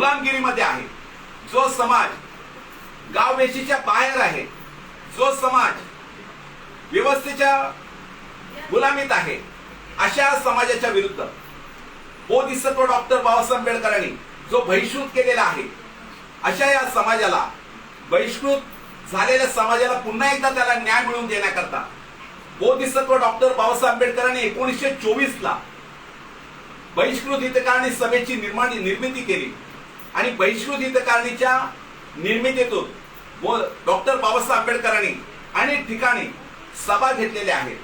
गुलामगिरीमध्ये आहे. जो समाज गाववेशीच्या बाहेर आहे जो समाज व्यवस्थेच्या गुलामीत आहे अशा समाजाच्या विरुद्ध बोधिसत्व डॉक्टर बाबासाहेब आंबेडकरांनी जो बहिष्कृत केलेला आहे अशा या समाजाला बहिष्कृत झालेल्या समाजाला पुन्हा एकदा त्याला न्याय मिळवून देण्याकरता बोधिसत्व डॉक्टर बाबासाहेब आंबेडकरांनी एकोणीसशे चोवीस ला बहिष्कृत हितकारणी सभेची निर्माण निर्मिती केली. आणि बहिष्कृत हितकारणीच्या निर्मितीतून व डॉक्टर बाबासाहेब आंबेडकरांनी अनेक ठिकाणी सभा घेतलेल्या आहेत.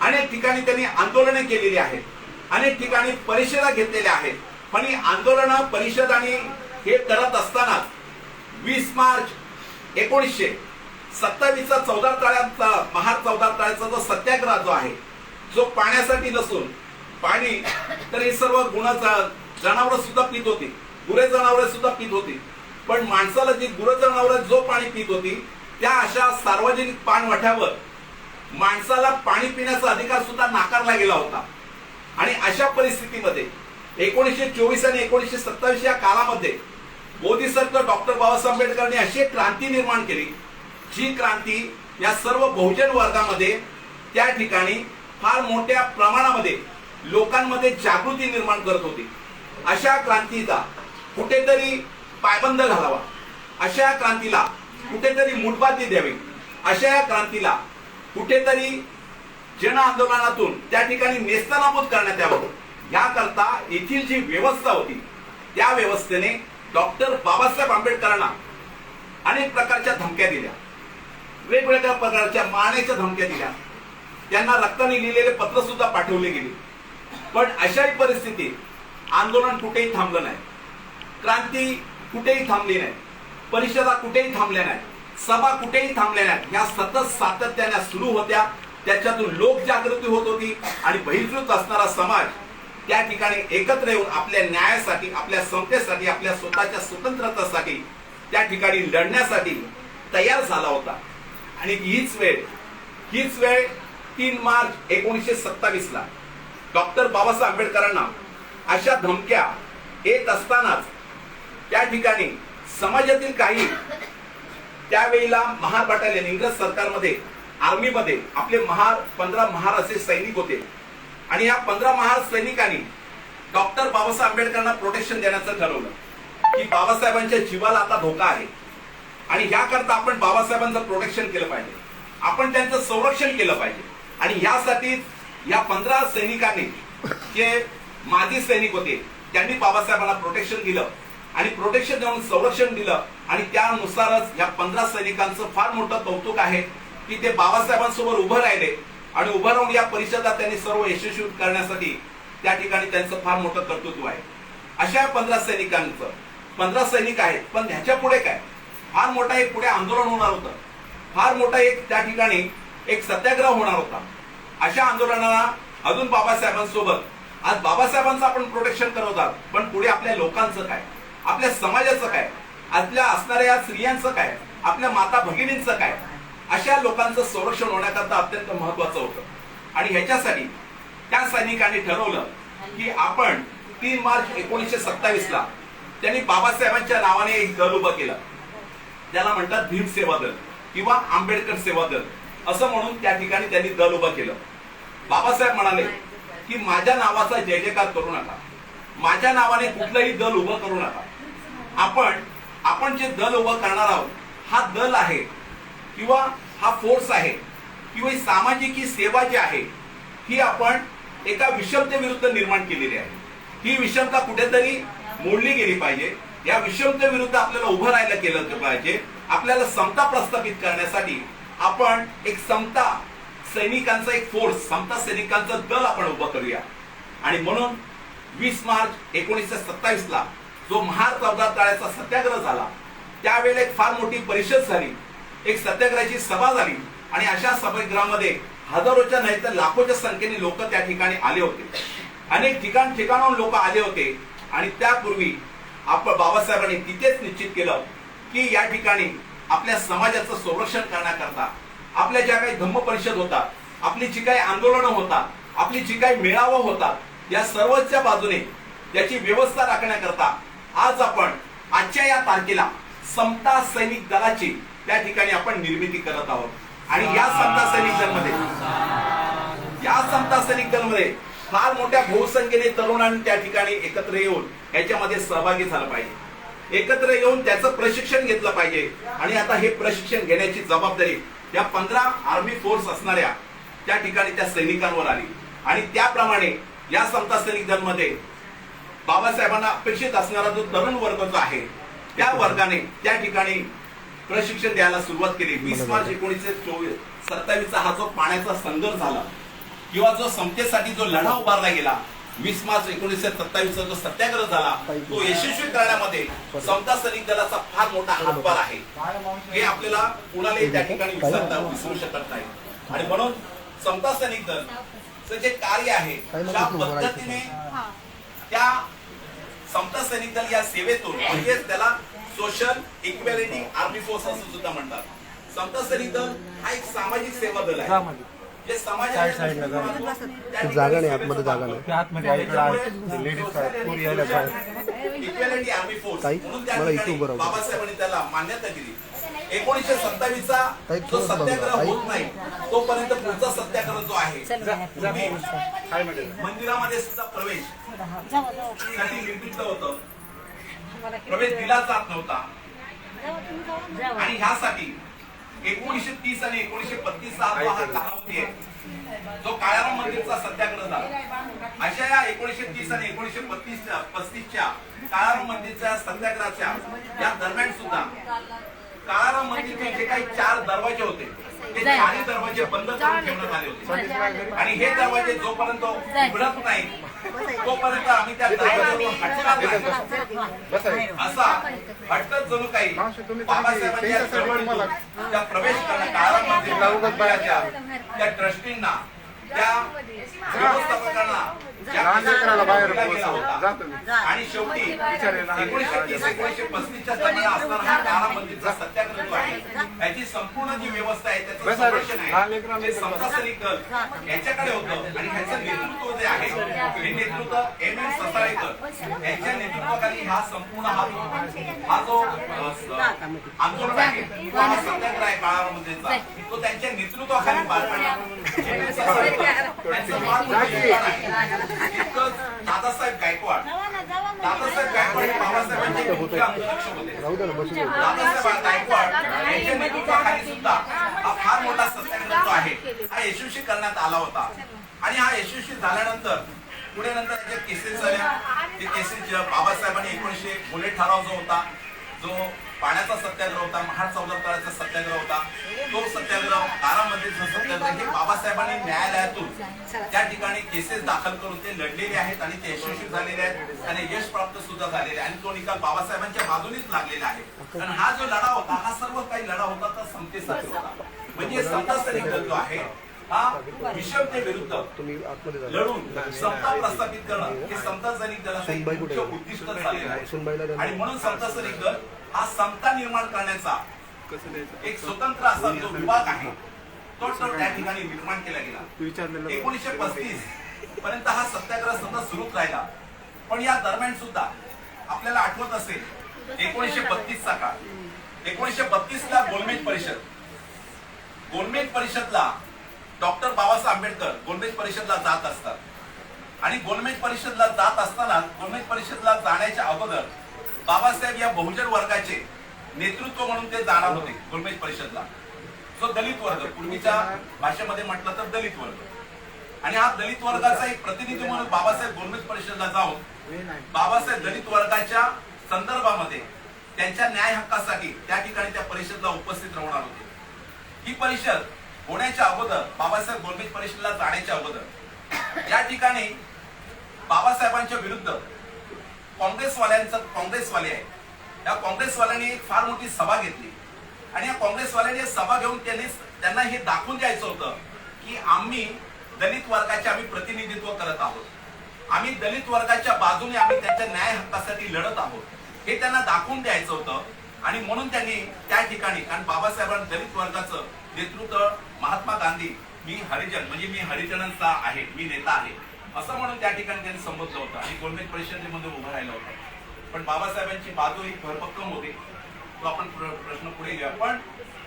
अनेक ठिकाणी त्यांनी आंदोलने केलेली आहेत. अनेक ठिकाणी परिषदा घेतलेल्या आहेत. पण ही आंदोलन परिषद आणि हे करत असताना वीस मार्च एकोणीसशे सत्तावीसचा चौदा तळ्याचा महार चौदा तळ्याचा जो सत्याग्रह जो आहे जो पाण्यासाठी नसून पाणी तर हे सर्व गुण जनावर सुद्धा पित होती. गुरे जनावरे सुद्धा पित होती. पण माणसाला जी गुर जनावरं जो पाणी पित होती त्या अशा सार्वजनिक पाणवठ्यावर माणसाला पाणी पिण्याचा अधिकार सुद्धा नाकारला गेला होता. आणि अशा परिस्थितीमध्ये एकोणीसशे चोवीस आणि एकोणीसशे सत्तावीस या काळामध्ये बोधिसत्व डॉक्टर बाबासाहेब आंबेडकरांनी अशी एक क्रांती निर्माण केली जी क्रांती या सर्व बहुजन वर्गामध्ये त्या ठिकाणी फार मोठ्या प्रमाणामध्ये लोकांमध्ये जागृती निर्माण करत होती. अशा क्रांतीचा कुठेतरी पायबंद घालावा. अशा क्रांतीला कुठेतरी मुठबाती द्यावी. अशा या क्रांतीला कुठेतरी जन आंदोलनातून त्या ठिकाणी नेस्तनाबूत करण्यात यावं. याकरता येथील जी व्यवस्था होती त्या व्यवस्थेने डॉक्टर बाबासाहेब आंबेडकरांना अनेक प्रकारच्या धमक्या दिल्या. वेगवेगळ्या प्रकारच्या मारण्याच्या धमक्या दिल्या. त्यांना रक्ताने लिहिलेले पत्र सुद्धा पाठवले गेले. पण अशाही परिस्थितीत आंदोलन कुठेही थांबलं नाही. क्रांती कुठेही थांबली नाही. परिषदा कुठेही थांबल्या नाही सभा कुठेही थांबल्या नाहीत. या सतत सातत्याने सुरू होत्या. त्याच्यातून लोकजागृती होत होती आणि बहिष्कृत असणारा समाज त्या ठिकाणी एकत्र येऊन आपल्या न्यायासाठी आपल्या समतेसाठी आपल्या स्वतःच्या स्वतंत्रतेसाठी त्या ठिकाणी लढण्यासाठी तयार झाला होता. आणि हीच वेळ हीच वेळ तीन मार्च एकोणीसशे सत्तावीस ला डॉक्टर बाबासाहेब आंबेडकरांना अशा धमक्या येत असतानाच त्या ठिकाणी समाजातील काही त्यावेळेला महार बटालियन इंग्रज सरकारमध्ये आर्मीमध्ये आपले महार पंधरा महार असे सैनिक होते. आणि या पंधरा महार सैनिकांनी डॉक्टर बाबासाहेब आंबेडकरांना प्रोटेक्शन देण्याचं ठरवलं. की बाबासाहेबांच्या जीवाला आता धोका आहे. आणि याकरता आपण बाबासाहेबांचं प्रोटेक्शन केलं पाहिजे. आपण त्यांचं संरक्षण केलं पाहिजे. आणि यासाठी या पंधरा सैनिकांनी जे माजी सैनिक होते त्यांनी बाबासाहेबांना प्रोटेक्शन दिलं. आणि प्रोटेक्शन देऊन संरक्षण दिलं. आणि त्यानुसारच या पंधरा सैनिकांचं फार मोठं कौतुक आहे की ते बाबासाहेबांसोबत उभं राहिले आणि उभं राहून या परिषदा त्यांनी सर्व यशस्वी करण्यासाठी त्या ठिकाणी त्यांचं फार मोठं कर्तृत्व आहे. अशा पंधरा सैनिकांचं पंधरा सैनिक आहेत पण ह्याच्या पुढे काय? फार मोठा एक पुढे आंदोलन होणार होतं. फार मोठा एक त्या ठिकाणी एक सत्याग्रह होणार होता. अशा आंदोलनाला अजून बाबासाहेबांसोबत आज बाबासाहेबांचं आपण प्रोटेक्शन करत आहोत पण पुढे आपल्या लोकांचं काय? आपल्या समाजाचं काय? आपल्या असणाऱ्या स्त्रियांचं काय? आपल्या माता भगिनींचं काय? अशा लोकांचं संरक्षण होण्याकरता अत्यंत महत्वाचं होतं. आणि ह्याच्यासाठी त्या सैनिकांनी ठरवलं की आपण तीन मार्च एकोणीसशे सत्तावीस ला त्यांनी बाबासाहेबांच्या नावाने एक दल उभं केलं. त्याला म्हणतात भीम सेवा दल किंवा आंबेडकर सेवा दल असं म्हणून त्या ठिकाणी त्यांनी दल उभं केलं. बाबासाहेब म्हणाले की माझ्या नावाचा जय जयकार करू नका. माझ्या नावाने कुठलंही दल उभं करू नका. आपण आपण जे दल उभं करणार आहोत हा दल आहे किंवा हा फोर्स आहे किंवा ही सामाजिक ही सेवा जी आहे ही आपण एका विषमतेविरुद्ध निर्माण केलेली आहे. ही विषमता कुठेतरी मोडली गेली पाहिजे. या विषमतेविरुद्ध आपल्याला उभं राहायला केलं पाहिजे. आपल्याला समता प्रस्थापित करण्यासाठी आपण एक समता सैनिकांचा एक फोर्स समता सैनिकांचं दल आपण उभं करूया. आणि म्हणून वीस मार्च एकोणीसशे सत्तावीस ला जो महार चौदा ताळ्याचा सत्याग्रह झाला त्यावेळेला एक फार मोठी परिषद झाली एक सत्याग्रहाची सभा झाली आणि अशा सभागृहामध्ये हजारोच्या नाही तर लाखोच्या संख्येने लोक त्या ठिकाणी आले होते. अनेक ठिकाण ठिकाणाहून लोक आले होते आणि त्यापूर्वी आपण बाबासाहेबांनी तिथेच निश्चित केलं की या ठिकाणी आपल्या समाजाचं संरक्षण करण्याकरता आपल्या ज्या काही धम्म परिषद होतात आपली जी काही आंदोलनं होतात आपली जी काही मेळावा होतात या सर्वच्या बाजूने याची व्यवस्था राखण्याकरता आज आपण आजच्या या तारखेला समता सैनिक दलाची त्या ठिकाणी आपण निर्मिती करत आहोत. आणि या समता सैनिक दलमध्ये या समता सैनिक दलमध्ये फार मोठ्या बहुसंख्येने तरुणांनी त्या ठिकाणी एकत्र येऊन याच्यामध्ये सहभागी झालं पाहिजे. एकत्र येऊन त्याचं प्रशिक्षण घेतलं पाहिजे. आणि आता हे प्रशिक्षण घेण्याची जबाबदारी या पंधरा आर्मी फोर्स असणाऱ्या त्या ठिकाणी त्या सैनिकांवर आली. आणि त्याप्रमाणे या समता सैनिक दलमध्ये बाबासाहेबांना अपेक्षित असणारा जो तरुण वर्ग जो आहे त्या वर्गाने त्या ठिकाणी प्रशिक्षण द्यायला सुरुवात केली. वीस मार्च एकोणीसशे चोवीस सत्तावीसचा हा जो पाण्याचा संघर्ष झाला किंवा जो समतेसाठी जो लढा उभारला गेला वीस मार्च एकोणीसशे सत्तावीसचा जो सत्याग्रह झाला तो यशस्वी करण्यामध्ये समता सैनिक दलाचा फार मोठा हातभार आहे. हे आपल्याला कुणालाही त्या ठिकाणी विसरता विसरू शकत नाही. आणि म्हणून समता सैनिक दल जे कार्य आहे त्या पद्धतीने त्या समता सैनिक दल या सेवेतून म्हणजेच त्याला सोशल इक्वॅलिटी आर्मी फोर्स असं सुद्धा म्हणतात. समता सैनिक दल हा एक सामाजिक सेवा दल आहे. जे समाजाच्या जागा नाही, आतमध्ये जागा नाही. आतमध्ये लेडीज इक्वॅलिटी आर्मी फोर्स म्हणून. बाबासाहेबांनी त्याला मान्यता दिली. एकोणीसशे सत्तावीसचा जो. सत्याग्रह. होत नाही तोपर्यंत पुढचा सत्याग्रह जो आहे मंदिरामध्ये सुद्धा प्रवेश. साठी निर्मित होतं. प्रवेश दिला जात नव्हता. आणि ह्यासाठी एकोणीशे तीस आणि एकोणीशे हा कालावधी आहे जो काळाराम मंदिरचा सत्याग्रह झाला. अशा या एकोणीशे तीस आणि एकोणीशे पस्तीस पस्तीसच्या काळाराम मंदिरच्या सत्याग्रहाच्या या दरम्यान सुद्धा काळाराम मंदिरचे जे काही चार दरवाजे होते ते चारही दरवाजे बंद करून ठेवण्यात आले होते. आणि हे दरवाजे जोपर्यंत उघडत नाही तोपर्यंत आम्ही त्या दरवाजावरून हटणार नाही असा हट्ट जणू काही बाबासाहेबांच्या चळवळीतून त्या प्रवेश करणं त्या ट्रस्टींना त्या व्यवस्थापकांना लहान लेकराला बाहेर दिला गेला होता. जातो मी. आणि शेवटी एकोणीशे तीस एकोणीशे पस्तीसच्या दरम्यान असणारा हा सत्याग्रह जो आहे याची संपूर्ण जी व्यवस्था आहे त्याचं. संरक्षण आहे. ते याच्याकडे होतं आणि ह्याचं नेतृत्व जे आहे हे नेतृत्व एम एम ससाळेकर यांच्या नेतृत्वाखाली हा संपूर्ण हा हा जो आंदोलन आहे तो हा सत्याग्रह आहे काळा मंदिरचा. तो त्यांच्या नेतृत्वाखाली पार पडला. एम एम ससाळेकर यांचं फार दादासाहेब गायकवाड. दादासाहेब गायकवाड हे बाबासाहेबांचे होते. दादासाहेब गायकवाड. यांच्या नेतृत्वाखाली सुद्धा हा फार मोठा सत्याग्रह आहे हा यशस्वी करण्यात आला होता. आणि हा यशस्वी झाल्यानंतर पुढे नंतर त्याच्या केसेस झाल्या ते केसेस बाबासाहेबांनी एकोणीसशे बुलेट ठराव जो होता जो पाण्याचा सत्याग्रह होता महाड चौदा सत्याग्रह होता तो सत्याग्रह तारामध्येचा सत्याग्रह हे बाबासाहेबांनी न्यायालयातून त्या ठिकाणी केसेस दाखल करून ते लढलेले आहेत आणि ते यशस्वी झालेले आहेत आणि यश प्राप्त सुद्धा झालेले आहे आणि तो निकाल बाबासाहेबांच्या बाजूनेच लागलेला आहे. कारण हा जो लढा होता हा सर्व काही लढा होता तर समतेसाठी होता. म्हणजे समता सैनिक आहे. हा विषमते विरुद्ध लढून समता प्रस्थापित करणं हे समता सैनिक दलाचं मुख्य? उद्दिष्ट झालेलं. आणि म्हणून समता सैनिक दल हा समता निर्माण करण्याचा एक स्वतंत्र असा जो विभाग आहे तो तो त्या ठिकाणी निर्माण केला गेला. एकोणीसशे पस्तीस पर्यंत हा सत्याग्रह सतत सुरूच राहिला. पण या दरम्यान सुद्धा आपल्याला आठवत असेल एकोणीसशे बत्तीस चा काळ. एकोणीसशे बत्तीस ला गोलमेज परिषद. गोलमेज परिषदला डॉक्टर बाबासाहेब आंबेडकर गोलमेज परिषदला जात असतात. आणि गोलमेज परिषदला जात असताना गोलमेज परिषदला जाण्याच्या अगोदर बाबासाहेब या बहुजन वर्गाचे नेतृत्व म्हणून ते जाणार होते गोलमेज परिषदला. जो दलित वर्ग पूर्वीच्या भाषेमध्ये म्हटलं तर दलित वर्ग. आणि हा दलित वर्गाचा एक प्रतिनिधी म्हणून बाबासाहेब गोलमेज परिषदला जाऊन बाबासाहेब दलित वर्गाच्या संदर्भामध्ये त्यांच्या न्याय हक्कासाठी त्या ठिकाणी त्या परिषदला उपस्थित राहणार होते. ही परिषद होण्याच्या अगोदर बाबासाहेब गोलमेज परिषदेला जाण्याच्या अगोदर. या ठिकाणी बाबासाहेबांच्या विरुद्ध काँग्रेसवाल्यांचं काँग्रेसवाले आहे या काँग्रेसवाल्यांनी एक फार मोठी सभा घेतली. आणि या काँग्रेसवाल्यांनी सभा घेऊन त्यांनी त्यांना हे दाखवून द्यायचं होतं की आम्ही दलित वर्गाचे आम्ही प्रतिनिधित्व करत आहोत. आम्ही दलित वर्गाच्या बाजूने आम्ही त्यांच्या न्याय हक्कासाठी लढत आहोत. हे त्यांना दाखवून द्यायचं होतं. आणि म्हणून त्यांनी त्या ठिकाणी कारण बाबासाहेबांनी दलित वर्गाचं नेतृत्व महात्मा गांधी मी हरिजन म्हणजे मी हरिजनांचा आहे मी नेता आहे. असं म्हणून त्या ठिकाणी त्यांनी संबोधलं होतं आणि गोलमेज परिषदेमध्ये उभं राहिलं होतं. पण बाबासाहेबांची बाजू एक भरभक्कम होती. तो आपण प्रश्न पुढे घेऊया. पण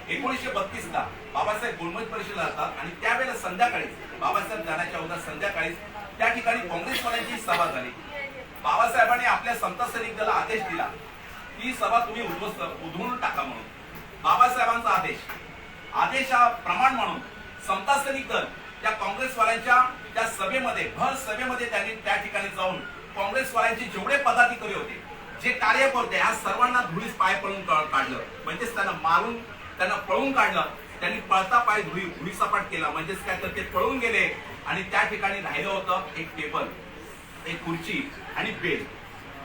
एकोणीसशे बत्तीस ला बाबासाहेब गोलमत परिषदेला असतात आणि त्यावेळेला संध्याकाळी बाबासाहेब जाण्याच्या अगोदर संध्याकाळी त्या ठिकाणी काँग्रेसवाल्यांची सभा झाली. बाबासाहेबांनी आपल्या संत सैनिक दला आदेश दिला. ती सभा तुम्ही उद्ध्वस्त उधळून टाका म्हणून. बाबासाहेबांचा आदेश. आदेश हा प्रमाण म्हणून समतासनी दल त्या काँग्रेसवाल्यांच्या त्या सभेमध्ये भर सभेमध्ये त्यांनी त्या ठिकाणी जाऊन काँग्रेसवाल्यांचे जेवढे पदाधिकारी होते जे कार्यकर्ते होते ह्या सर्वांना धुळीस पाय पळून काढलं. म्हणजेच त्यांना मारून त्यांना पळून काढलं. त्यांनी पळता पाय धुळी धुळीसपाट केला. म्हणजेच काय तर ते पळून गेले आणि त्या ठिकाणी राहिलं होतं एक टेबल एक खुर्ची आणि बेल.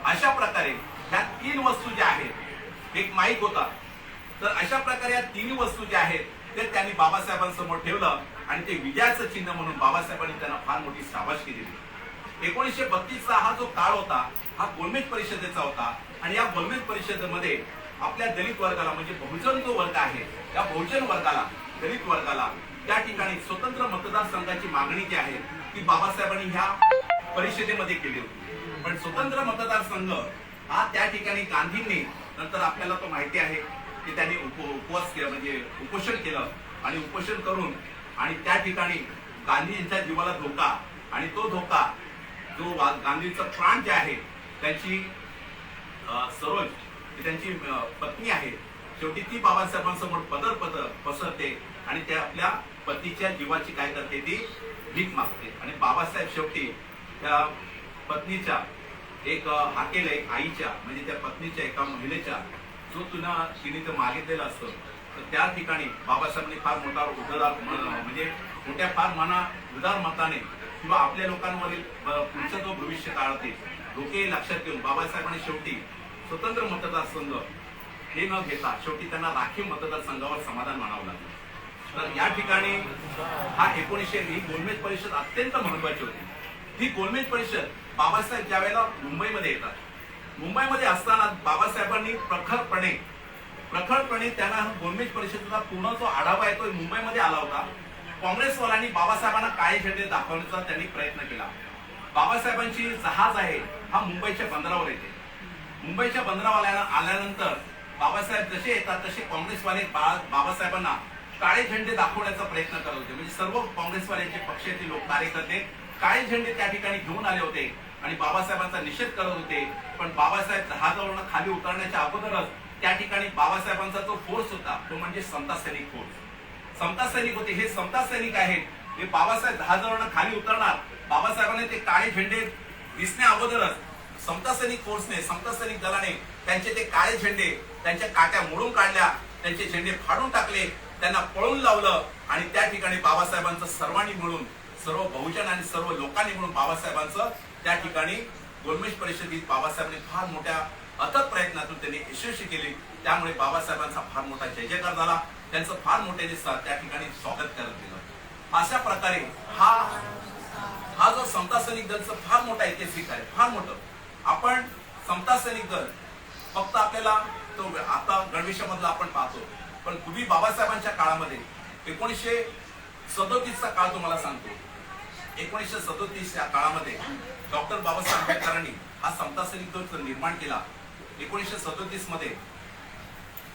अशा प्रकारे ह्या तीन वस्तू ज्या आहेत एक माईक होता. तर अशा प्रकारे या तिन्ही वस्तू ज्या आहेत ते त्यांनी बाबासाहेबांसमोर ठेवलं आणि ते विजयाचं चिन्ह म्हणून बाबासाहेबांनी त्यांना फार मोठी शाबासकी दिली. एकोणीसशे बत्तीसचा हा जो काळ होता हा गोलमेज परिषदेचा होता आणि या गोलमेज परिषदेमध्ये आपल्या दलित वर्गाला म्हणजे बहुजन जो वर्ग आहे या बहुजन वर्गाला दलित वर्गाला त्या ठिकाणी स्वतंत्र मतदारसंघाची मागणी जी आहे ती बाबासाहेबांनी ह्या परिषदेमध्ये केली होती. पण स्वतंत्र मतदारसंघ हा त्या ठिकाणी गांधींनी नंतर आपल्याला तो माहिती आहे की त्यांनी उप- उपवास केला म्हणजे उपोषण केलं. आणि उपोषण करून आणि त्या ठिकाणी गांधींच्या जीवाला धोका आणि तो धोका जो गांधीचा प्राण जे आहे त्यांची सरोज त्यांची पत्नी आहे शेवटी ती बाबासाहेबांसमोर पदर पदर पसरते आणि त्या आपल्या पतीच्या जीवाची काय करते ती भीक मागते. आणि बाबासाहेब शेवटी त्या पत्नीच्या एक अ, हाकेल एक आईच्या म्हणजे त्या पत्नीच्या एका महिलेच्या जो तुला तिने ते मागितलेलं असतं तर त्या ठिकाणी बाबासाहेबांनी फार मोठा उदार म्हणजे मोठ्या फार मना उदार मताने किंवा आपल्या लोकांवरील अ, पुढचा जो भविष्य काळात येईल डोके लक्षात घेऊन बाबासाहेबांनी शेवटी स्वतंत्र मतदारसंघ हे न घेता शेवटी त्यांना राखीव मतदारसंघावर समाधान मानावं लागलं. तर या ठिकाणी हा एकोणीसशे ही गोलमेज परिषद अत्यंत महत्वाची होती. ही गोलमेज परिषद बाबासाहेब ज्यावेळेला मुंबईमध्ये येतात मुंबईमध्ये असताना बाबासाहेबांनी प्रखरपणे प्रखरपणे त्यांना गोलमेज परिषदेचा पूर्ण जो आढावा आहे तो मुंबईमध्ये आला होता. काँग्रेसवाल्यांनी बाबासाहेबांना काळे झेंडे दाखवण्याचा त्यांनी प्रयत्न केला. बाबासाहेबांची जहाज आहे हा मुंबईच्या बंदरावर येते. मुंबईच्या बंदरावाल्याला आल्यानंतर बाबासाहेब जसे येतात तसे काँग्रेसवाले बाबासाहेबांना काळे झेंडे दाखवण्याचा प्रयत्न करत होते. म्हणजे सर्व काँग्रेसवाल्यांचे पक्षाचे लोक कार्यकर्ते काळे झेंडे त्या ठिकाणी घेऊन आले होते. आणि बाबासाहेबांचा निषेध करत होते. पण बाबासाहेब जहाजावरून खाली उतरण्याच्या अगोदरच त्या ठिकाणी बाबासाहेबांचा जो फोर्स होता तो म्हणजे समता सैनिक फोर्स समता सैनिक होते. हे समता सैनिक आहेत. हे बाबासाहेब जहाजावरून खाली उतरणार बाबासाहेबांनी ते काळे झेंडे दिसण्या अगोदरच समता सैनिक फोर्सने समता सैनिक दलाने त्यांचे ते काळे झेंडे त्यांच्या काट्या मोडून काढल्या त्यांचे झेंडे फाडून टाकले त्यांना पळून लावलं आणि त्या ठिकाणी बाबासाहेबांचं सर्वांनी मिळून सर्व बहुजन आणि सर्व लोकांनी मिळून बाबासाहेबांचं त्या ठिकाणी गोलमेश परिषदेत बाबासाहेबांनी फार मोठ्या अथक प्रयत्नातून त्यांनी यशस्वी केली. त्यामुळे बाबासाहेबांचा फार मोठा जय जयकार झाला. त्यांचं फार मोठ्याने सा- त्या ठिकाणी स्वागत करत गेलं अशा प्रकारे हा हा जो समता सैनिक दलचं फार मोठा ऐतिहासिक आहे फार मोठं. आपण समता सैनिक दल फक्त आपल्याला तो आता गणवेशामधला आपण पाहतो. पण पूर्वी बाबासाहेबांच्या काळामध्ये एकोणीसशे सदोतीसचा काळ तुम्हाला सांगतो. एकोणीसशे सदोतीस या काळामध्ये डॉक्टर बाबासाहेब आंबेडकरांनी हा समता निर्माण केला. एकोणीसशे सदोतीसमध्ये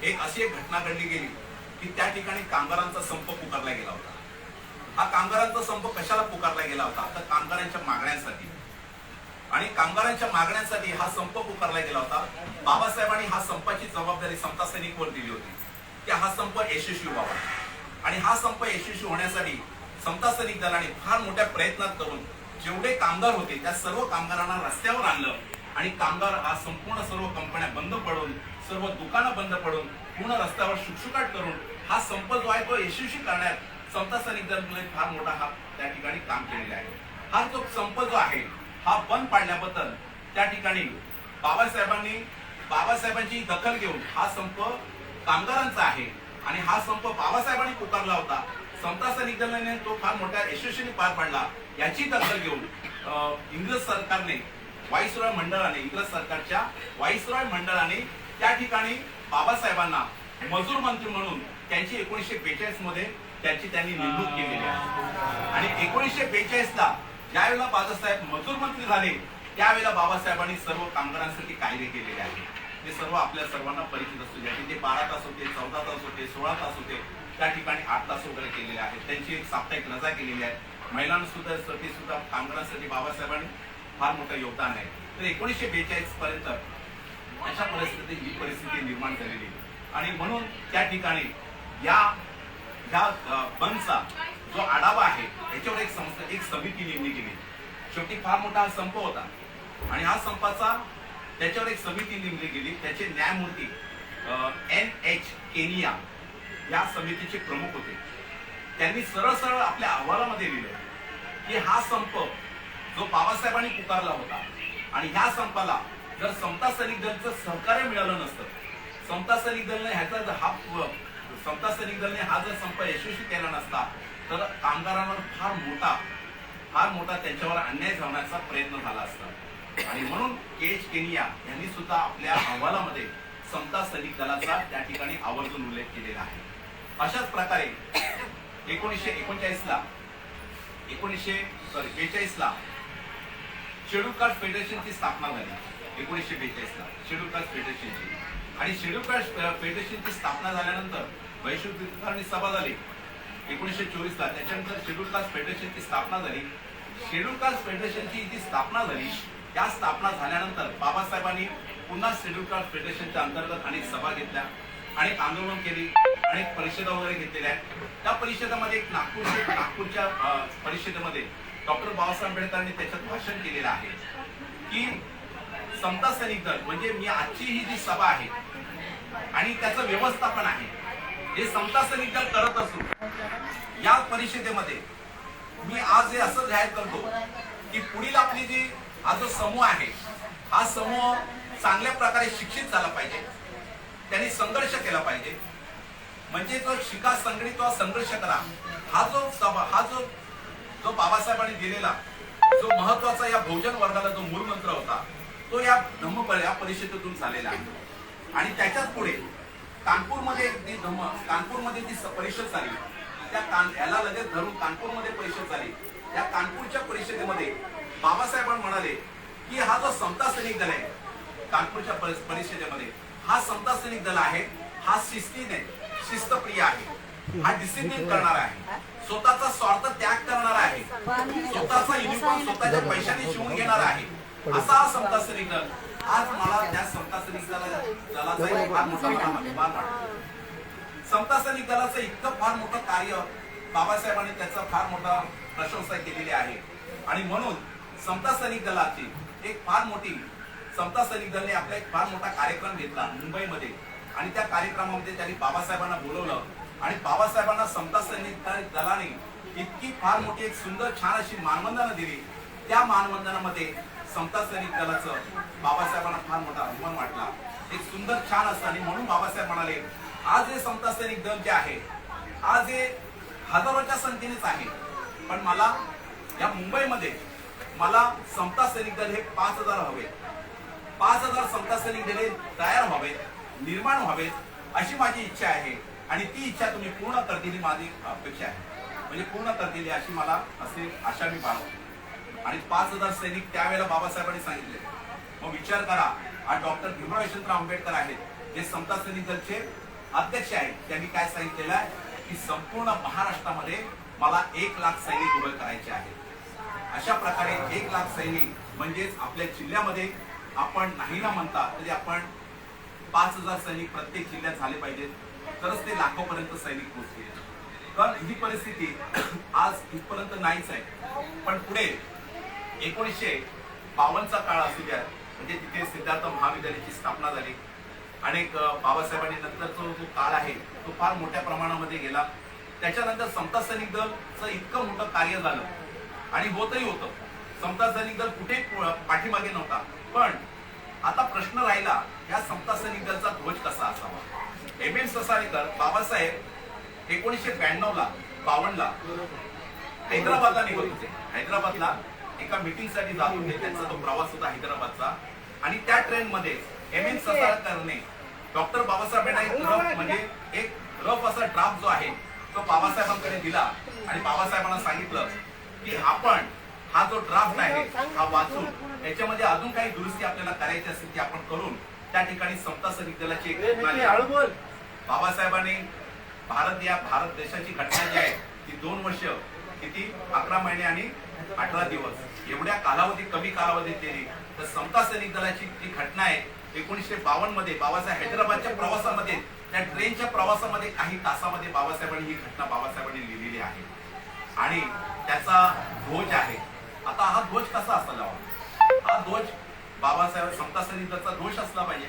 एक अशी एक घटना घडली गेली की त्या ठिकाणी कामगारांचा संप पुकारला गेला होता. हा कामगारांचा संप कशाला पुकारला गेला होता? तर कामगारांच्या मागण्यांसाठी. आणि कामगारांच्या मागण्यांसाठी हा संप पुकारला गेला होता. बाबासाहेबांनी हा संपाची जबाबदारी समता सैनिकवर दिली होती. की हा संप यशस्वी व्हावा. आणि हा संप यशस्वी होण्यासाठी समतासैनिक दलाने फार मोठ्या प्रयत्नात करून जेवढे कामगार होते त्या सर्व कामगारांना रस्त्यावर आणलं. आणि कामगार हा संपूर्ण सर्व कंपन्या बंद पडून सर्व दुकानं बंद पडून पूर्ण रस्त्यावर शुकशुकाट करून हा संप जो आहे तो यशस्वी करण्यात समता सैनिक दलाने फार मोठा हा त्या ठिकाणी काम केलेला आहे. हा जो संप जो आहे हा बंद पाडल्याबद्दल त्या ठिकाणी बाबासाहेबांनी बाबासाहेबांची दखल घेऊन हा संप कामगारांचा आहे. आणि हा संप बाबासाहेबांनी पुकारला होता. समता सैनिक तो फार मोठ्या यशस्वीने पार पाडला याची दखल घेऊन इंग्रज सरकारने वाईसरॉय मंडळाने इंग्रज सरकारच्या वाईसरॉय मंडळाने त्या ठिकाणी बाबासाहेबांना मजूर मंत्री म्हणून त्यांची एकोणीसशे बेचाळीसमध्ये त्याची त्यांनी नेमणूक केलेली आहे. आणि एकोणीसशे बेचाळीस ला ज्यावेळेला बाबासाहेब मजूर मंत्री झाले त्यावेळेला बाबासाहेबांनी सर्व कामगारांसाठी कायदे केलेले आहेत. ते सर्व आपल्या सर्वांना परिचित असतो ज्याचे ते बारा तास होते चौदा तास होते सोळा तास होते. त्या ठिकाणी आठ तास वगैरे केलेले आहेत. त्यांची एक साप्ताहिक रजा केलेली आहे. महिलांना सुद्धा सुद्धा कामगारांसाठी बाबासाहेबांनी फार मोठं योगदान आहे. तर एकोणीसशे बेचाळीस पर्यंत अशा परिस्थितीत ही परिस्थिती निर्माण झालेली आणि म्हणून त्या ठिकाणी या ह्या बंदचा जो आढावा आहे याच्यावर एक संस्था एक समिती नेमली गेली. शेवटी फार मोठा हा संप होता. आणि हा संपाचा त्याच्यावर एक समिती नेमली गेली. त्याचे न्यायमूर्ती एन एच केनिया या समितीचे प्रमुख होते. त्यांनी सरळ सरळ आपल्या अहवालामध्ये लिहिलं की हा संप जो बाबासाहेबांनी पुकारला होता आणि ह्या संपाला जर समता सैनिक दलचं सहकार्य मिळालं नसतं समता सैनिक दलने ह्याचा जर हा समता सैनिक दलने हा जर संप यशस्वी केला नसता तर कामगारांवर फार मोठा फार मोठा त्यांच्यावर अन्याय जाण्याचा प्रयत्न झाला असता. आणि म्हणून के एच केनिया यांनी सुद्धा आपल्या अहवालामध्ये समता सैनिक दलाचा त्या ठिकाणी आवर्जून उल्लेख केलेला आहे. अशाच प्रकारे एकोणीसशे एकोणचाळीस ला एकोणीसशे सॉरी बेचाळीस ला शेड्यूल कास्ट फेडरेशनची स्थापना झाली. एकोणीसशे बेचाळीस ला शेड्यूल कास्ट फेडरेशनची. आणि शेड्यूल कास्ट फेडरेशनची स्थापना झाल्यानंतर वैश्विक सभा झाली. एकोणीसशे चोवीस ला त्याच्यानंतर शेड्यूल कास्ट फेडरेशनची स्थापना झाली. शेड्यूल कास्ट फेडरेशनची जी स्थापना झाली त्या स्थापना झाल्यानंतर बाबासाहेबांनी पुन्हा शेड्यूल कास्ट फेडरेशनच्या अंतर्गत अनेक सभा घेतल्या अनेक आंदोलन केली. अनेक परिषदा वगैरे घेतलेल्या आहेत. त्या परिषदेमध्ये एक नागपूरचे नागपूरच्या परिषदेमध्ये डॉक्टर बाबासाहेब आंबेडकरांनी त्याच्यात भाषण केलेलं आहे की समता सैनिक दल म्हणजे मी आजची ही जी सभा आहे आणि त्याचं व्यवस्थापन आहे हे समता सैनिक दल करत असून या परिषदेमध्ये मी आज हे असं जाहीर करतो की पुढील आपली जी हा जो समूह आहे हा समूह चांगल्या प्रकारे शिक्षित झाला पाहिजे त्यांनी संघर्ष केला पाहिजे. म्हणजे जो शिका संघटित वा संघर्ष करा हा जो सभा हा जो जो बाबासाहेबांनी दिलेला जो महत्त्वाचा या बहुजन वर्गाला जो मूळ मंत्र होता तो या धम्म या परिषदेतून झालेला आहे. आणि त्याच्याच पुढे कानपूरमध्ये जी धम्म कानपूरमध्ये जी परिषद झाली त्या कान याला लगेच धरून कानपूरमध्ये परिषद झाली. त्या कानपूरच्या परिषदेमध्ये बाबासाहेबांनी म्हणाले की हा जो समता सैनिक दल आहे कानपूरच्या परिषदेमध्ये हा समता सैनिक दल आहे हा शिस्तीने शिस्तप्रिय आहे. हा डिसिप्लिन करणारा आहे. स्वतःचा स्वार्थ त्याग करणारा आहे. स्वतःचा युनिफॉर्म स्वतःच्या पैशाने शिवून घेणार आहे. असा हा समता सैनिक दल आज मला त्या समता सैनिक दला दलाचा एक फार मोठा मला अभिमान वाटतो समता सैनिक दलाचं इतकं फार मोठं कार्य बाबासाहेबांनी त्याचा फार मोठा प्रशंसा केलेली आहे. आणि म्हणून समता सैनिक दलाची एक फार मोठी समता सैनिक दलने आपला एक फार मोठा कार्यक्रम घेतला मुंबईमध्ये. आणि त्या कार्यक्रमामध्ये त्यांनी बाबासाहेबांना बोलवलं. आणि बाबासाहेबांना समता सैनिक दलाने इतकी फार मोठी एक सुंदर छान अशी मानवंदना दिली. त्या मानवंदनामध्ये समता सैनिक दलाचं बाबासाहेबांना फार मोठा अभिमान वाटला. एक सुंदर छान असतं आणि म्हणून बाबासाहेब म्हणाले आज हे समता सैनिक दल जे आहे आज हे हजारोच्या संख्येनेच आहे. पण मला या मुंबईमध्ये मला समता सैनिक दल हे पाच हजार हवे. पाच हजार समता सैनिक दल हे तयार व्हावेत. निर्माण व्हावेत अशी माझी इच्छा आहे. आणि ती इच्छा तुम्ही पूर्ण करतील माझी अपेक्षा आहे. म्हणजे पूर्ण करतील अशी मला असे आशा मी बाळगतो. आणि पाच हजार सैनिक त्यावेळेला बाबासाहेबांनी सांगितले. मग विचार करा आज डॉक्टर भीमराव यशवंतराव आंबेडकर आहेत जे समता सैनिक दलचे अध्यक्ष आहेत. त्यांनी काय सांगितलेलं आहे? की संपूर्ण महाराष्ट्रामध्ये मला एक लाख सैनिक उभे करायचे आहेत. अशा प्रकारे एक लाख सैनिक म्हणजेच आपल्या जिल्ह्यामध्ये आपण नाही ना म्हणता तरी आपण पाच हजार सैनिक प्रत्येक जिल्ह्यात झाले पाहिजेत तरच ते लाखोपर्यंत सैनिक पोहोचतील तर ही परिस्थिती आज इथपर्यंत नाहीच आहे. पण पुढे एकोणीसशे बावन्नचा काळ असू द्या म्हणजे तिथे सिद्धार्थ महाविद्यालयाची स्थापना झाली. अनेक बाबासाहेबांनी नंतरचा जो काळ आहे तो फार मोठ्या प्रमाणामध्ये गेला. त्याच्यानंतर समता सैनिक दलचं इतकं मोठं कार्य झालं. आणि होतही होतं. समता सैनिक दल कुठे पाठीमागे नव्हता. पण आता प्रश्न राहिला या समता सैनिक दलचा ध्वज कसा असावा? एम एम ससारीकर बाबासाहेब एकोणीसशे ब्याण्णव ला बावन्न ला हैदराबादला निघत होते. हैदराबादला एका मीटिंगसाठी जात होते. त्यांचा तो प्रवास होता हैदराबादचा. आणि त्या ट्रेन मध्ये एम एन ससारकरने डॉक्टर बाबासाहेबांना एक रफ म्हणजे एक रफ असा ड्राफ्ट जो आहे तो बाबासाहेबांकडे दिला. आणि बाबासाहेबांना सांगितलं की आपण हा जो ड्राफ्ट आहे हा वाचून याच्यामध्ये अजून काही दुरुस्ती आपल्याला करायची असेल ती आपण करून त्या ठिकाणी समता सैनिक दलाची एक. बाबासाहेबांनी भारत या भारत देशाची घटना जी आहे ती दोन वर्ष किती? अकरा महिने आणि अठरा दिवस. एवढ्या कालावधी कमी कालावधीत केली. तर समता सैनिक दलाची जी घटना आहे एकोणीसशे बावन्नमध्ये बाबासाहेब हैदराबादच्या प्रवासामध्ये त्या ट्रेनच्या प्रवासामध्ये काही तासामध्ये बाबासाहेबांनी ही घटना बाबासाहेबांनी लिहिलेली आहे. आणि त्याचा ध्वज आहे. आता हा ध्वज कसा असायला हवा? हा ध्वज बाबासाहेब समता सैनिक दोष असला पाहिजे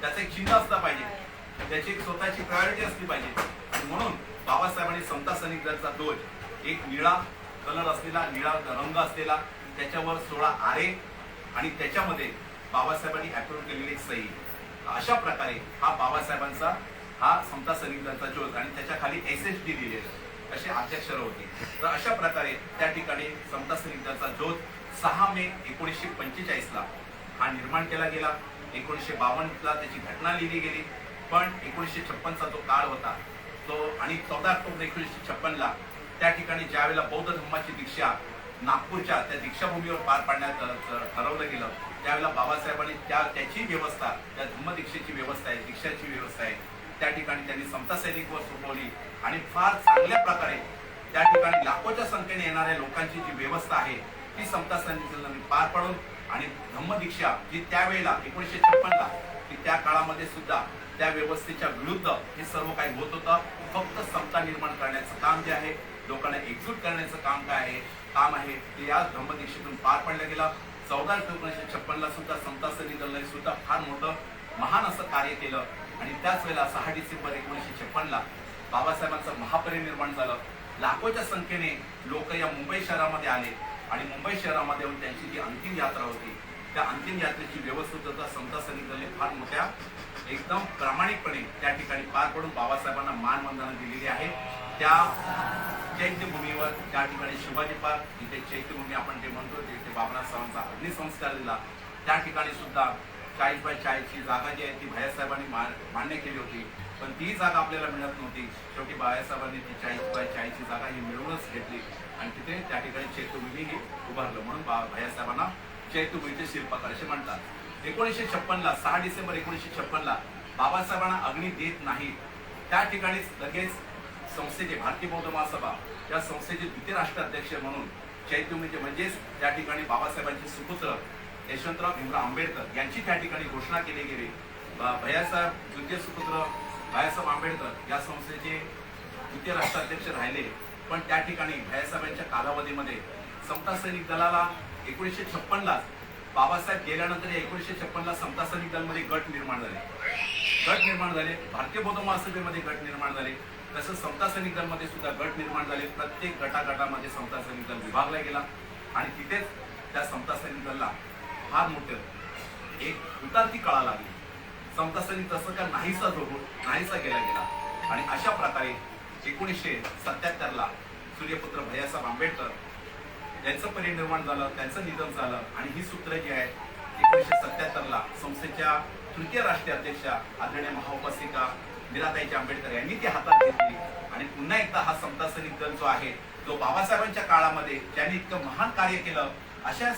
त्याचं एक चिन्ह असलं पाहिजे त्याची एक स्वतःची प्रायोरिटी असली पाहिजे. म्हणून बाबासाहेबांनी समता सनिग्रहाचा दोष एक निळा कलर असलेला निळा रंग असलेला त्याच्यावर सोळा आरे आणि त्याच्यामध्ये बाबासाहेबांनी अप्रूव्ह केलेली सही अशा प्रकारे हा बाबासाहेबांचा हा समता सनिग्रहाचा दलाचा आणि त्याच्याखाली एस एस डी लिहिलेलं असे अध्यक्षर होते. तर अशा प्रकारे त्या ठिकाणी समता सनिग्रहाचा दलाचा सहा मे एकोणीसशे पंचेचाळीसला हा निर्माण केला गेला. एकोणीसशे बावन्न ला त्याची घटना लिहिली गेली. पण एकोणीसशे छप्पनचा जो काळ होता तो आणि चौदा ऑक्टोबर एकोणीसशे छप्पनला त्या ठिकाणी ज्यावेळेला बौद्ध धर्माची दीक्षा नागपूरच्या त्या दीक्षाभूमीवर पार पाडण्यात ठरवलं गेलं त्यावेळेला बाबासाहेबांनी त्या त्याची व्यवस्था त्या धम्मदीक्षेची व्यवस्था आहे दीक्षाची व्यवस्था आहे त्या ठिकाणी त्यांनी समता सैनिकवर सोपवली आणि फार चांगल्या प्रकारे त्या ठिकाणी लाखोच्या संख्येने येणाऱ्या लोकांची जी व्यवस्था आहे ती समता सैनिक पार पाडून आणि धम्मदीक्षा जी त्यावेळेला एकोणीसशे छप्पनला की त्या काळामध्ये सुद्धा त्या व्यवस्थेच्या विरुद्ध हे सर्व काही होत होतं. फक्त समता निर्माण करण्याचं काम जे आहे लोकांना एकजूट करण्याचं काम काय आहे? काम आहे ते या धम्मदीक्षेतून पार पाडलं गेलं. चौदा एकोणीसशे छप्पनला सुद्धा समता सैनिक दलाने सुद्धा फार मोठं महान असं कार्य केलं. आणि त्याच वेळेला सहा डिसेंबर एकोणीसशे छप्पनला बाबासाहेबांचं महापरिनिर्माण झालं. लाखोच्या संख्येने लोक या मुंबई शहरामध्ये आले. आणि मुंबई शहरामध्ये येऊन त्यांची जी अंतिम यात्रा होती त्या अंतिम यात्रेची व्यवस्थितता समता सैनिक फार मोठ्या एकदम प्रामाणिकपणे त्या ठिकाणी पार पडून बाबासाहेबांना मानवंदना दिलेली आहे. त्या चैत्यभूमीवर त्या ठिकाणी शिवाजी पार्क जिथे चैत्यभूमी आपण जे म्हणतो जिथे बाबराज साहेबांचा अग्निसंस्कार दिला त्या ठिकाणी सुद्धा चाळीस बाय चाळीसची जागा जी आहे ती भायासाहेबांनी मान्य केली होती. पण ती जागा आपल्याला मिळत नव्हती. शेवटी बाबासाहेबांनी ती चाळीस बाय चाळीसची जागा ही मिळवूनच घेतली. आणि तिथे त्या ठिकाणी चैत्यभूमीही उभारलं म्हणून बा- भैयासाहेबांना चैत्यभूमीचे शिल्पकार असे म्हणतात. एकोणीसशे छप्पनला सहा डिसेंबर एकोणीसशे छप्पनला बाबासाहेबांना अग्नी देत नाही. त्या ठिकाणीच लगेच संस्थेचे भारतीय बौद्ध महासभा या संस्थेचे द्वितीय राष्ट्राध्यक्ष म्हणून चैत्यभूमीचे म्हणजेच त्या ठिकाणी बाबासाहेबांचे सुपुत्र यशवंतराव भीमराव आंबेडकर यांची त्या ठिकाणी घोषणा केली गेली. भैयासाहेब द्वितीय सुपुत्र भैयासाहेब आंबेडकर या संस्थेचे द्वितीय राष्ट्राध्यक्ष राहिले. पण त्या ठिकाणी भैयासाहेबांच्या कालावधीमध्ये समता सैनिक दलाला एकोणीसशे छप्पनला बाबासाहेब गेल्यानंतर एकोणीसशे छप्पनला समता सैनिक दलमध्ये गट निर्माण झाले. गट निर्माण झाले. भारतीय बौद्ध महासभेमध्ये गट निर्माण झाले. तसंच समता सैनिक दलमध्ये सुद्धा गट निर्माण झाले. प्रत्येक गटागटामध्ये समता सैनिक दल विभागला गेला. आणि तिथेच त्या समता सैनिक दलला फार मोठं एक उतारती कळा लागली. समता सैनिक तसं का नाहीसा जोडून हो- नाहीसा केला गेला. आणि अशा प्रकारे एकोणीसशे सत्याहत्तरला सूर्यपुत्र भैयासाहेब आंबेडकर यांचं परिनिर्माण झालं त्यांचं निधन झालं आणि ही सूत्र जी आहेत एकोणीसशे सत्याहत्तरला संस्थेच्या तृतीय राष्ट्रीय अध्यक्षा आदरणीय महाउपासिका मीराताईजी आंबेडकर यांनी ती हातात घेतली. आणि पुन्हा एकदा हा समता दल जो आहे जो बाबासाहेबांच्या काळामध्ये ज्यांनी इतकं महान कार्य केलं अशा या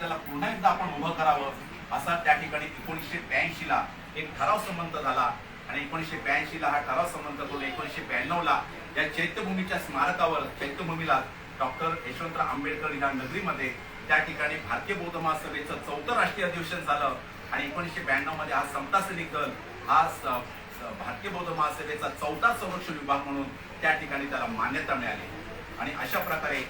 दलाला पुन्हा एकदा आपण उभं करावं असा त्या ठिकाणी एकोणीसशे ब्याऐंशीला एक ठराव संबंध झाला. आणि एकोणीसशे ब्याऐंशीला हा ठराव संबंध करून एकोणीसशे ब्याण्णवला या चैत्यभूमीच्या स्मारकावर चैत्यभूमीला डॉक्टर यशवंतराव आंबेडकर या नगरीमध्ये त्या ठिकाणी भारतीय बौद्ध महासभेचं चौथं राष्ट्रीय अधिवेशन झालं. आणि एकोणीसशे ब्याण्णवमध्ये हा समता सैनिक दल हा भारतीय बौद्ध महासभेचा चौथा संरक्षण विभाग म्हणून त्या ठिकाणी त्याला मान्यता मिळाली. आणि अशा प्रकारे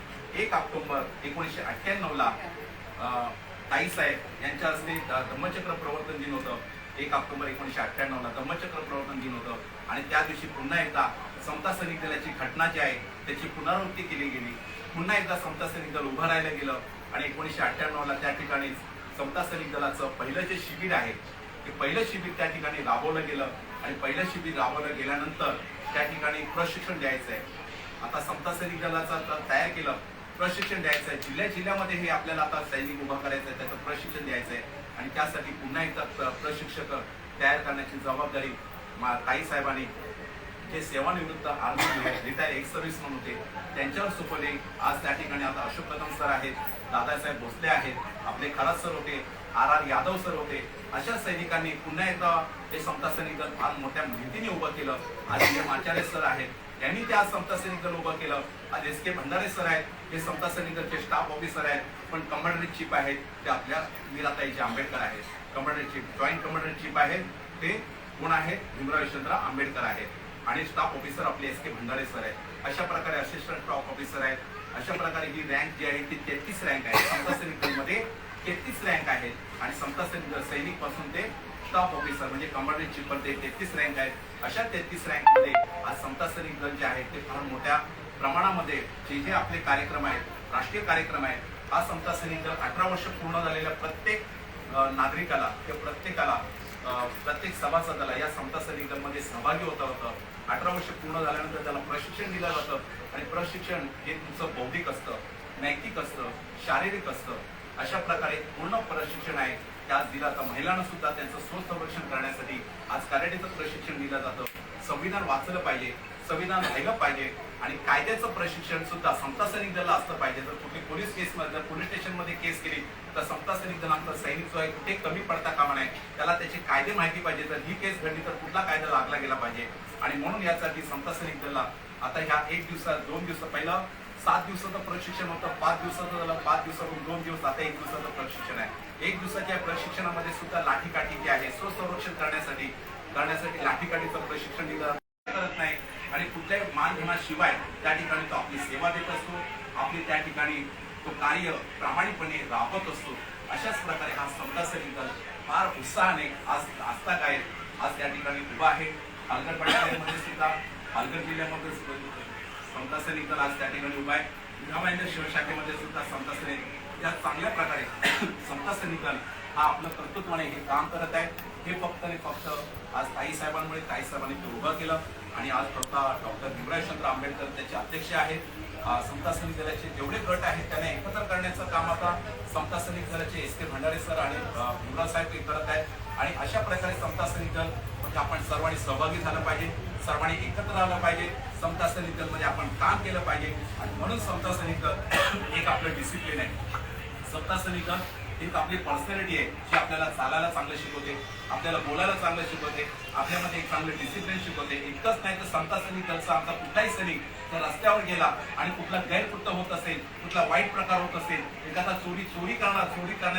एक ऑक्टोबर एकोणीसशे अठ्ठ्याण्णव ला अं, ताईसाहेब यांच्या हस्ते धम्मचक्र प्रवर्तन दिन होतं. एक ऑक्टोबर एकोणीसशे अठ्ठ्याण्णव ला धम्मचक्र प्रवर्तन दिन होतं. आणि त्या दिवशी पुन्हा एकदा समता सैनिक दलाची घटना जी आहे त्याची पुनरावृत्ती केली गेली. पुन्हा एकदा समता सैनिक दल उभं राहिलं गेलं आणि एकोणीसशे अठ्ठ्याण्णव ला त्या ठिकाणी समता सैनिक दलाचं पहिलं जे शिबिर आहे ते पहिलं शिबिर त्या ठिकाणी राबवलं गेलं. आणि पहिलं शिबिर राबवलं गेल्यानंतर त्या ठिकाणी प्रशिक्षण द्यायचं आहे आता समता सैनिक दलाचं तयार केलं. प्रशिक्षण द्यायचं आहे जिल्ह्या जिल्ह्यामध्ये हे आपल्याला आता सैनिक उभा करायचं आहे त्याचं प्रशिक्षण द्यायचं आहे आणि त्यासाठी पुन्हा एकदा प्रशिक्षक तयार करण्याची जबाबदारी मा- ताई साहेबांनी जे सेवानिवृत्त आर्मी रिटायर एक्स सर्व्हिस म्हणून होते त्यांच्यावर सोपवले. आज त्या ठिकाणी आता अशोक कदम सर आहेत दादासाहेब भोसले आहेत आपले खरात सर होते आर आर यादव सर होते. अशा सैनिकांनी पुन्हा एकदा हे समता सैनिक फार मोठ्या मेहनतीने उभं केलं. आणि जे माचार्य सर आहेत त्यांनी त्या समता सैनिक उभं केलं. आज एस के भंडारे सर आहेत हे समता सैनिक स्टाफ ऑफिसर आहेत पण कमांडर चीफ आहेत ते आपल्या मीराताईचे आंबेडकर आहेत. Commander chief joint commander chief आहेत ते कोण आहेत? भीमराव यशवंतराव आंबेडकर आहेत. आणि स्टाफ ऑफिसर आपले एस के भंडारे सर आहेत. अशा प्रकारे असिस्टंट स्टाफ ऑफिसर आहेत. अशा प्रकारे ही रँक जी आहे ती तेहतीस रँक आहे. समता सैनिकमध्ये तेहतीस रँक आहेत. आणि समता सैनिक सैनिकपासून ते स्टाफ ऑफिसर म्हणजे कमांडर चीफ पण ते तेहतीस रँक आहेत. अशा तेहतीस रँकमध्ये आज समता सैनिक जे आहे ते फार मोठ्या प्रमाणामध्ये जे जे आपले कार्यक्रम आहेत राष्ट्रीय कार्यक्रम आहेत हा समता अठरा वर्ष पूर्ण झालेल्या प्रत्येक नागरिकाला किंवा प्रत्येकाला प्रत्येक सभासदाला या समता सैनिक सहभागी होता होतं. अठरा वर्ष पूर्ण झाल्यानंतर त्याला प्रशिक्षण दिलं जातं. आणि प्रशिक्षण हे तुमचं बौद्धिक असतं नैतिक असतं शारीरिक असतं. अशा प्रकारे पूर्ण प्रशिक्षण आहे. ते दिला तर महिलांना सुद्धा त्यांचं स्वसंरक्षण करण्यासाठी आज कराटेचं प्रशिक्षण दिलं जातं. संविधान वाचलं पाहिजे संविधान राहिलं पाहिजे आणि कायद्याचं प्रशिक्षण सुद्धा समता सैनिक दलाला असलं पाहिजे. जर कुठली पोलीस केस मध्ये जर पोलीस स्टेशनमध्ये केस केली तर समता सैनिक दलांचा सैनिक जो आहे कुठे कमी पडता कामा नये. त्याला त्याचे कायदे माहिती पाहिजे. जर ही केस घडली तर कुठला कायदा लागला गेला पाहिजे? आणि म्हणून यासाठी समता सैनिक दलला आता ह्या एक दिवसात दोन दिवस पहिलं सात दिवसाचं प्रशिक्षण होतं पाच दिवसाचं झालं पाच दिवसातून दोन दिवस आता एक दिवसाचं प्रशिक्षण आहे. एक दिवसाच्या प्रशिक्षणामध्ये सुद्धा लाठीकाठी जी आहे स्वसंरक्षण करण्यासाठी करण्यासाठी लाठीकाठीचं प्रशिक्षण दिलं करत नाही. आणि कुठल्याही मानधनाशिवाय त्या ठिकाणी तो आपली सेवा देत असतो. आपली त्या ठिकाणी तो कार्य प्रामाणिकपणे राबवत असतो. अशाच प्रकारे हा समता सैनिक दल फार उत्साहाने आज आजता काय आज त्या ठिकाणी उभा आहे. पालघर पट्ट्यामध्ये सुद्धा पालघर जिल्ह्यामध्ये समता सैनिक दल आज त्या ठिकाणी उभा आहे. विधामहेंद्र शिवशाखेमध्ये सुद्धा समता सैनिक या चांगल्या प्रकारे समता निकाल हा आपलं कर्तृत्वाने हे काम करत आहे हे फक्त आणि फक्त आज ताई साहेबांमुळे ताई साहेबांनी ते उभं केलं. आणि आज फक्त डॉक्टर भीमराव चंद्र आंबेडकर त्याचे अध्यक्ष आहेत. समता सैनिक दलाचे जेवढे गट आहेत त्यांना एकत्र करण्याचं काम आता समता सैनिक दलाचे एस के भंडारे सर आणि अं, भीमराव साहेब हे करत आहेत. आणि अशा प्रकारे समता सैनिक दल म्हणजे आपण सर्वांनी सहभागी झालं पाहिजे. सर्वांनी एकत्र राहिलं पाहिजे. समता सैनिक दल आपण काम केलं पाहिजे. आणि म्हणून समता सैनिक दल एक आपलं डिसिप्लिन आहे. समता एक आपली पर्सनॅलिटी आहे जी आपल्याला चालायला चांगलं शिकवते आपल्याला बोलायला चांगलं शिकवते आपल्यामध्ये एक चांगलं डिसिप्लिन शिकवते. इतकंच नाही तर संता सैनिक दलचा आमचा कुठलाही सैनिक जर रस्त्यावर गेला आणि कुठला गैरकृत्य होत असेल कुठला वाईट प्रकार होत असेल एखादा चोरी चोरी करणार चोरी करणार